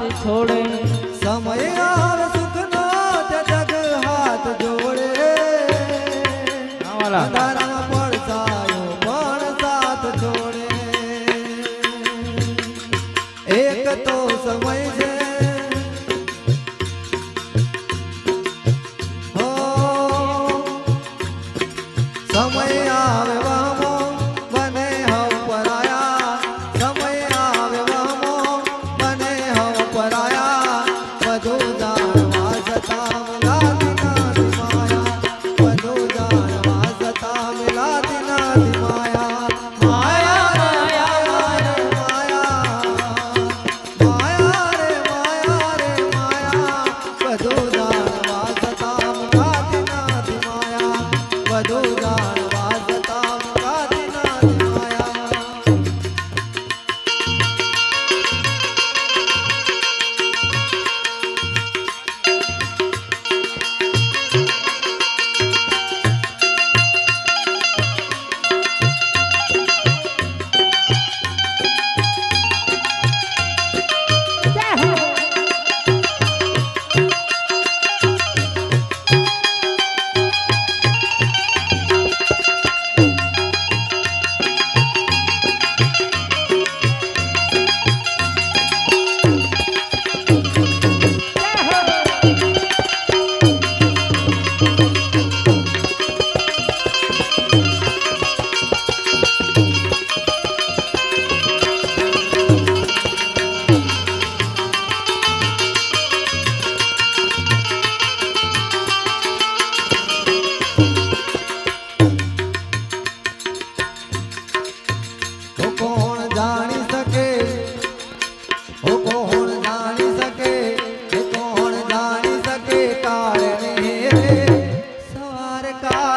હાથ છોડે. સમય આવે સુખ નો જગ હાથ જોડે. વાલા.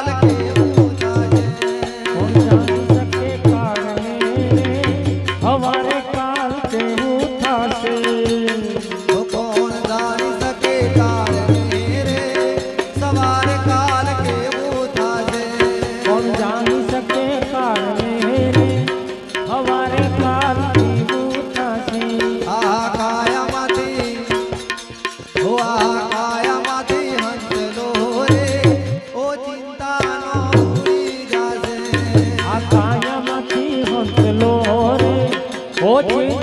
काल के Oi!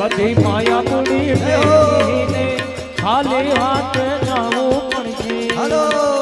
બધી માયા પૂરી ખાલી હાથ જાવું પણ